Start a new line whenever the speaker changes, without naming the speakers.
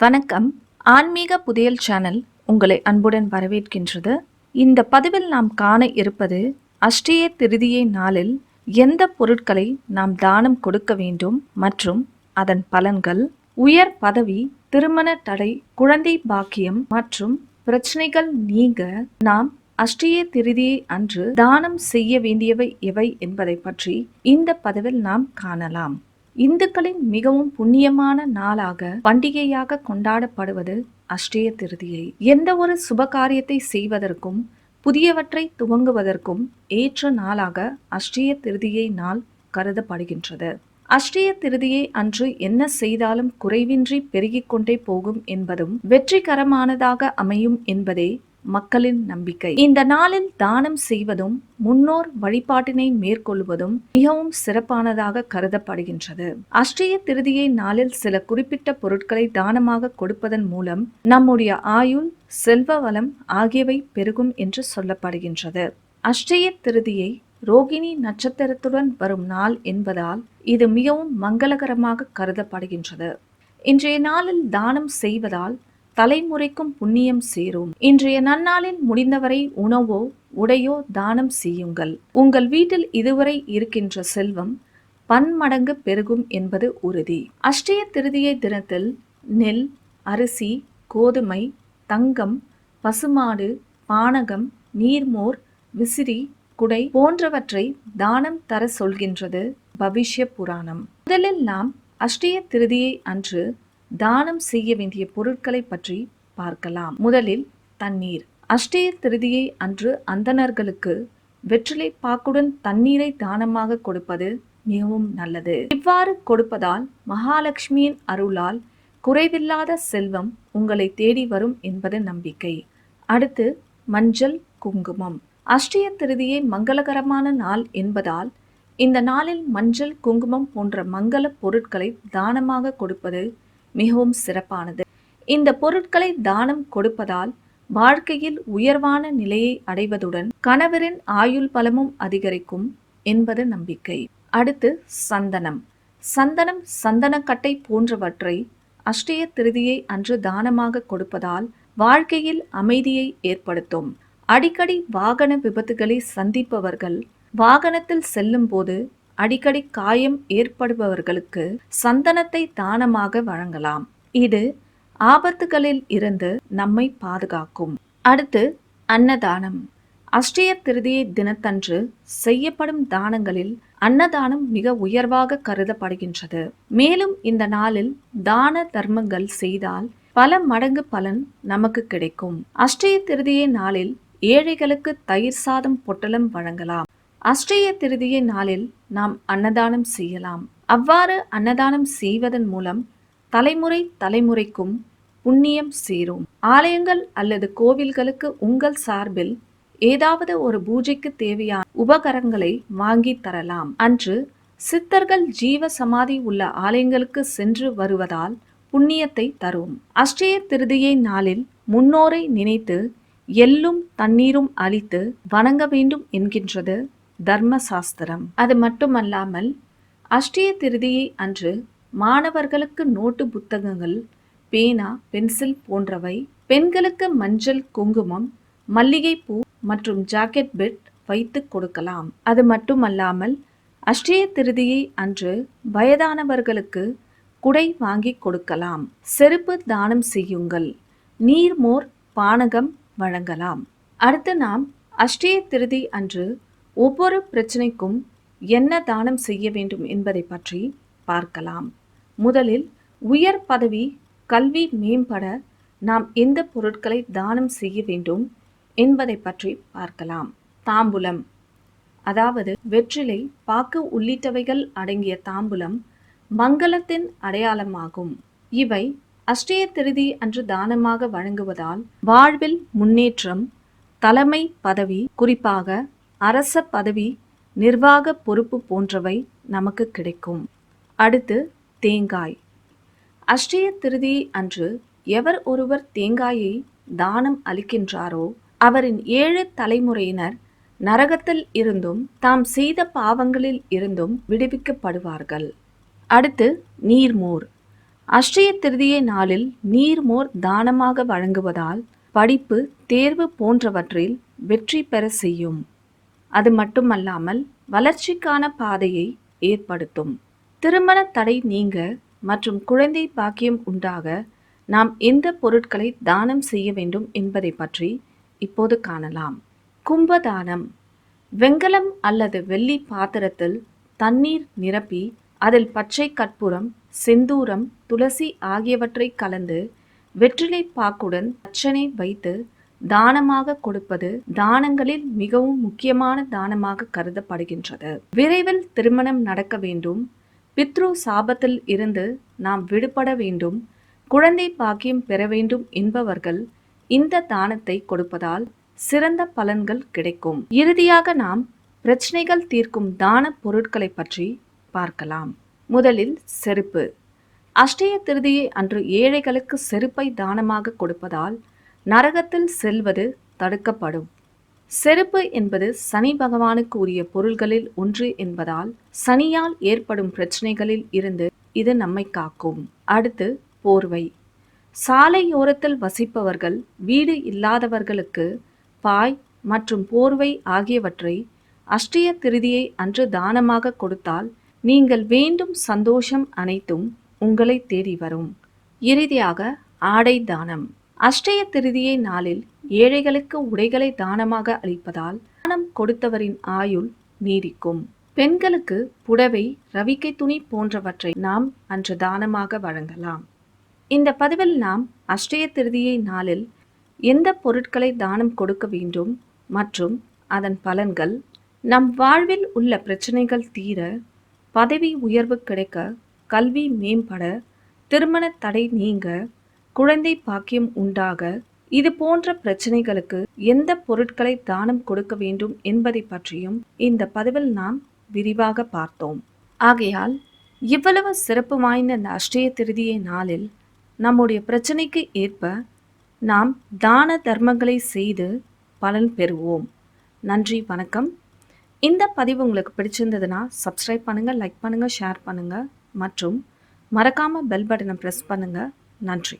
வணக்கம். ஆன்மீக புதையல் சேனல் உங்களை அன்புடன் வரவேற்கின்றது. இந்த பதிவில் நாம் காண இருப்பது அஷ்டிய திருதியை நாளில் எந்த பொருட்களை நாம் தானம் கொடுக்க வேண்டும் மற்றும் அதன் பலன்கள் உயர் பதவி திருமண தடை குழந்தை பாக்கியம் மற்றும் பிரச்சனைகள் நீங்க நாம் அஷ்டிய திருதியை அன்று தானம் செய்ய வேண்டியவை எவை என்பதை பற்றி இந்த பதிவில் நாம் காணலாம். இந்துக்களின் மிகவும் புண்ணியமான நாளாக பண்டிகையாக கொண்டாடப்படுவது அஷ்டய திருதியை. எந்த ஒரு சுப காரியத்தை செய்வதற்கும் புதியவற்றை துவங்குவதற்கும் ஏற்ற நாளாக அஷ்டய திருதியை நாள் கருதப்படுகின்றது. அஷ்டய திருதியை அன்று என்ன செய்தாலும் குறைவின்றி பெருகிக் கொண்டே போகும் என்பதும் வெற்றிகரமானதாக அமையும் என்பதே மக்களின் நம்பிக்கை. இந்த நாளில் தானம் செய்வதும் முன்னோர் வழிபாட்டினை மேற்கொள்வதும் மிகவும் சிறப்பானதாக கருதப்படுகின்றது. அஷ்டய திருதியை நாளில் சில குறிப்பிட்ட பொருட்களை தானமாக கொடுப்பதன் மூலம் நம்முடைய ஆயுள் செல்வ வளம் ஆகியவை பெருகும் என்று சொல்லப்படுகின்றது. அஷ்டய திருதியை ரோகிணி நட்சத்திரத்துடன் வரும் நாள் என்பதால் இது மிகவும் மங்களகரமாக கருதப்படுகின்றது. இன்றைய நாளில் தானம் செய்வதால் தலைமுறைக்கும் புண்ணியம் சேரும். இன்றைய நன்னாளில் முடிந்தவரை உணவோ உடையோ தானம் செய்யுங்கள். உங்கள் வீட்டில் இதுவரை இருக்கின்ற செல்வம் பன்மடங்கு பெருகும் என்பது உறுதி. அஷ்டய திருதியை தினத்தில் நெல் அரிசி கோதுமை தங்கம் பசுமாடு பானகம் நீர்மோர் விசிறி குடை போன்றவற்றை தானம் தர சொல்கின்றது பவிஷ்ய புராணம். முதலில் நாம் அஷ்டய திருதியை அன்று தானம் செய்ய வேண்டிய பொருட்களை பற்றி பார்க்கலாம். முதலில் தண்ணீர். அஷ்டய திருதியை அன்று அந்தணர்களுக்கு வெற்றிலை பாக்குடன் தண்ணீரை தானமாக கொடுப்பது மிகவும் நல்லது. இவ்வாறு கொடுப்பதால் மகாலட்சுமியின் அருளால் குறைவில்லாத செல்வம் உங்களை தேடி வரும் என்பது நம்பிக்கை. அடுத்து மஞ்சள் குங்குமம். அஷ்டய திருதியை மங்களகரமான நாள் என்பதால் இந்த நாளில் மஞ்சள் குங்குமம் போன்ற மங்கள பொருட்களை தானமாக கொடுப்பது மிகவும் சிறப்பானது. இந்த பொருட்களை தானம் கொடுப்பதால் வாழ்க்கையில் உயர்வான நிலையை அடைவதுடன் கணவரின் ஆயுள் பலமும் அதிகரிக்கும் என்பது நம்பிக்கை. அடுத்து சந்தனம். சந்தனம் சந்தனக்கட்டை போன்றவற்றை அஷ்டய திருதியை அன்று தானமாக கொடுப்பதால் வாழ்க்கையில் அமைதியை ஏற்படுத்தும். அடிக்கடி வாகன விபத்துகளை சந்திப்பவர்கள் வாகனத்தில் செல்லும் போது அடிக்கடி காயம் ஏற்படுபவர்களுக்கு சந்தனத்தை தானமாக வழங்கலாம். இது ஆபத்துகளில் இருந்து நம்மை பாதுகாக்கும். அடுத்து அன்னதானம். அஷ்டய திருதியை தினத்தன்று செய்யப்படும் தானங்களில் அன்னதானம் மிக உயர்வாக கருதப்படுகின்றது. மேலும் இந்த நாளில் தான தர்மங்கள் செய்தால் பல மடங்கு பலன் நமக்கு கிடைக்கும். அஷ்டய திருதியை நாளில் ஏழைகளுக்கு தயிர் சாதம் பொட்டலம் வழங்கலாம். அஷ்டய திருதியை நாளில் நாம் அன்னதானம் செய்யலாம். அவ்வாறு அன்னதானம் செய்வதன் மூலம் தலைமுறை தலைமுறைக்கும் புண்ணியம் சேரும். ஆலயங்கள் அல்லது கோவில்களுக்கு உங்கள் சார்பில் ஏதாவது ஒரு பூஜைக்கு தேவையான உபகரங்களை வாங்கி தரலாம். அன்று சித்தர்கள் ஜீவ சமாதி உள்ள ஆலயங்களுக்கு சென்று வருவதால் புண்ணியத்தை தரும். அஷ்டய திருதியை நாளில் முன்னோரை நினைத்து எள்ளும் தண்ணீரும் அளித்து வணங்க வேண்டும் என்கின்றது. தர்ம சாஸ்திரம் அது மட்டுமல்லாமல் அஷ்டிய திருதியை அன்று மாணவர்களுக்கு நோட்டு புத்தகங்கள் பேனா பென்சில் போன்றவை பெண்களுக்கு மஞ்சள் குங்குமம் மல்லிகைப்பூ மற்றும் ஜாக்கெட் பெட் வைத்து கொடுக்கலாம். அது மட்டுமல்லாமல் அஷ்டிய திருதியை அன்று வயதானவர்களுக்கு குடை வாங்கி கொடுக்கலாம். செருப்பு தானம் செய்யுங்கள். நீர்மோர் பானகம் வழங்கலாம். அடுத்து நாம் அஷ்டிய திருதி அன்று ஒவ்வொரு பிரச்சனைக்கும் என்ன தானம் செய்ய வேண்டும் என்பதை பற்றி பார்க்கலாம். முதலில் உயர் பதவி கல்வி மேம்பட நாம் எந்த பொருட்களை தானம் செய்ய வேண்டும் என்பதை பற்றி பார்க்கலாம். தாம்பூலம். அதாவது வெற்றிலை பாக்கு உள்ளிட்டவைகள் அடங்கிய தாம்பூலம் மங்களத்தின் அடையாளமாகும். இவை அஷ்டய திருதி அன்று தானமாக வழங்குவதால் வாழ்வில் முன்னேற்றம் தலைமை பதவி குறிப்பாக அரச பதவி நிர்வாக பொறுப்பு போன்றவை நமக்கு கிடைக்கும். அடுத்து தேங்காய். அஷ்டய திருதி அன்று எவர் ஒருவர் தேங்காயை தானம் அளிக்கின்றாரோ அவரின் ஏழு தலைமுறையினர் நரகத்தில் இருந்தும் தாம் செய்த பாவங்களில் இருந்தும் விடுவிக்கப்படுவார்கள். அடுத்து நீர்மோர். அஷ்டய திருதியை நாளில் நீர்மோர் தானமாக வழங்குவதால் படிப்பு தேர்வு போன்றவற்றில் வெற்றி பெற செய்யும். அது மட்டுமல்லாமல் வளர்ச்சிக்கான பாதையை ஏற்படுத்தும். திருமண தடை நீங்க மற்றும் குழந்தை பாக்கியம் உண்டாக நாம் எந்த பொருட்களை தானம் செய்ய வேண்டும் என்பதை பற்றி இப்போது காணலாம். கும்பதானம் வெங்கலம் அல்லது வெள்ளி பாத்திரத்தில் தண்ணீர் நிரப்பி அதில் பச்சை கற்பூரம் செந்தூரம் துளசி ஆகியவற்றை கலந்து வெற்றிலை பாக்குடன் அர்ச்சனை வைத்து தானமாக கொடுப்பது தானங்களில் மிகவும் முக்கியமான தானமாக கருதப்படுகின்றது. விரைவில் திருமணம் நடக்க வேண்டும். பித்ரு சாபத்தில் இருந்து நாம் விடுபட வேண்டும். குழந்தை பாக்கியம் பெற வேண்டும் என்பவர்கள் இந்த தானத்தை கொடுப்பதால் சிறந்த பலன்கள் கிடைக்கும். இறுதியாக நாம் பிரச்சனைகள் தீர்க்கும் தான பொருட்களை பற்றி பார்க்கலாம். முதலில் செருப்பு. அஷ்டய திருதியை அன்று ஏழைகளுக்கு செருப்பை தானமாக கொடுப்பதால் நரகத்தில் செல்வது தடுக்கப்படும். செருப்பு என்பது சனி பகவானுக்கு உரிய பொருள்களில் ஒன்று என்பதால் சனியால் ஏற்படும் பிரச்சனைகளில் இருந்து இது நம்மை காக்கும். அடுத்து போர்வை. சாலையோரத்தில் வசிப்பவர்கள் வீடு இல்லாதவர்களுக்கு பாய் மற்றும் போர்வை ஆகியவற்றை அஷ்டிய திருதியை அன்று தானமாக கொடுத்தால் நீங்கள் வேண்டும் சந்தோஷம் அனைத்தும் உங்களை தேடி வரும். இறுதியாக ஆடை தானம். அஷ்டய திருதியை நாளில் ஏழைகளுக்கு உடைகளை தானமாக அளிப்பதால் தானம் கொடுத்தவரின் ஆயுள் நீடிக்கும். பெண்களுக்கு புடவை ரவிக்கை துணி போன்றவற்றை நாம் அன்று தானமாக வழங்கலாம். இந்த பதிவில் நாம் அஷ்டய திருதியை நாளில் எந்த பொருட்களை தானம் கொடுக்க வேண்டும் மற்றும் அதன் பலன்கள் நம் வாழ்வில் உள்ள பிரச்சனைகள் தீர பதவி உயர்வு கிடைக்க கல்வி மேம்பட திருமண தடை நீங்க குழந்தை பாக்கியம் உண்டாக இது போன்ற பிரச்சனைகளுக்கு எந்த பொருட்களை தானம் கொடுக்க வேண்டும் என்பதை பற்றியும் இந்த பதிவில் நாம் விரிவாக பார்த்தோம். ஆகையால் இவ்வளவு சிறப்பு வாய்ந்த இந்த அஷ்டய திருதியை நாளில் நம்முடைய பிரச்சனைக்கு ஏற்ப நாம் தான தர்மங்களை செய்து பலன் பெறுவோம். நன்றி வணக்கம். இந்த பதிவு உங்களுக்கு பிடிச்சிருந்ததுன்னா சப்ஸ்கிரைப் பண்ணுங்கள் லைக் பண்ணுங்கள் ஷேர் பண்ணுங்கள் மற்றும் மறக்காமல் பெல் பட்டனை ப்ரெஸ் பண்ணுங்கள் நன்றி.